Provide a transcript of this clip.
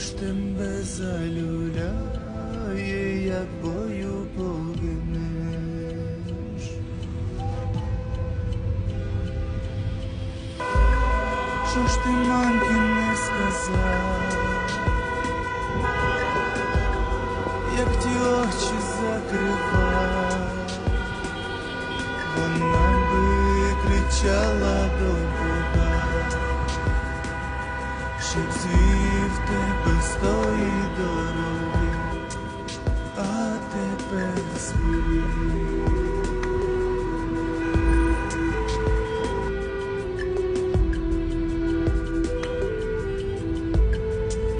Koştum bezalülayı ya boyu bugünür. Koştum mankin сказа Як ті очі закрива Вона би кричала до Бога Щоб звів тебе house